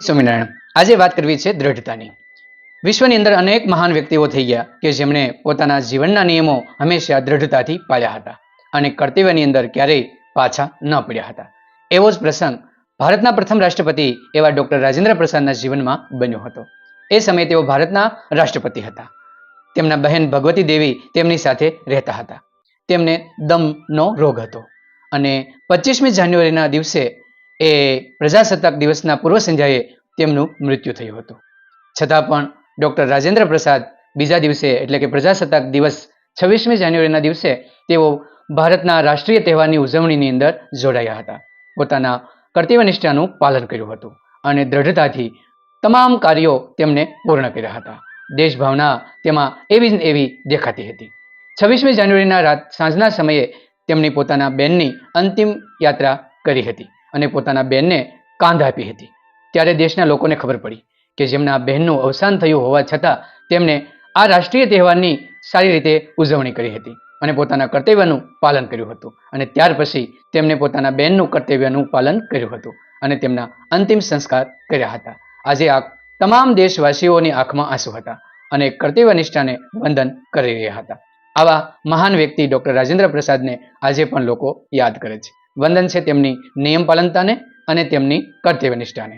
સ્વામિનારાયણ, આજે વાત કરવી છે દ્રઢતાની. વિશ્વની અંદર અનેક મહાન વ્યક્તિઓ થઈ ગયા કે જેમણે પોતાના જીવનના નિયમો હંમેશા દ્રઢતાથી પાળ્યા હતા અને કર્તવ્યની અંદર ક્યારેય પાછા ન પડ્યા હતા. એવો જ પ્રસંગ ભારતના પ્રથમ રાષ્ટ્રપતિ એવા ડોક્ટર રાજેન્દ્ર પ્રસાદના જીવનમાં બન્યો હતો. એ સમયે તેઓ ભારતના રાષ્ટ્રપતિ હતા. તેમના બહેન ભગવતી દેવી તેમની સાથે રહેતા હતા. તેમને દમનો રોગ હતો અને પચીસમી જાન્યુઆરીના દિવસે એ પ્રજાસત્તાક દિવસના પૂર્વ સંધ્યાએ તેમનું મૃત્યુ થયું હતું. છતાં પણ ડૉક્ટર રાજેન્દ્ર પ્રસાદ બીજા દિવસે, એટલે કે પ્રજાસત્તાક દિવસ છવ્વીસમી જાન્યુઆરીના દિવસે, તેઓ ભારતના રાષ્ટ્રીય તહેવારની ઉજવણીની અંદર જોડાયા હતા. પોતાના કર્તવ્યનિષ્ઠાનું પાલન કર્યું હતું અને દ્રઢતાથી તમામ કાર્યો તેમને પૂર્ણ કર્યા હતા. દેશભાવના તેમાં એવી જ એવી દેખાતી હતી. છવ્વીસમી જાન્યુઆરીના રાત સાંજના સમયે તેમની પોતાના બેનની અંતિમ યાત્રા કરી હતી. અને પોતાના બહેનને કાંધ આપી હતી. ત્યારે દેશના લોકોને ખબર પડી કે જેમના બહેનનું અવસાન થયું હોવા છતાં તેમણે આ રાષ્ટ્રીય તહેવારની સારી રીતે ઉજવણી કરી હતી અને પોતાના કર્તવ્યનું પાલન કર્યું હતું. અને ત્યાર પછી તેમણે પોતાના બહેનનું કર્તવ્યનું પાલન કર્યું હતું અને તેમના અંતિમ સંસ્કાર કર્યા હતા. આજે આ તમામ દેશવાસીઓની આંખમાં આંસુ હતા અને કર્તવ્યનિષ્ઠાને વંદન કરી રહ્યા હતા. આવા મહાન વ્યક્તિ ડૉક્ટર રાજેન્દ્ર પ્રસાદને આજે પણ લોકો યાદ કરે છે. વંદન છે તેમની નિયમ પાલનતાને અને તેમની કર્તવ્યનિષ્ઠાને.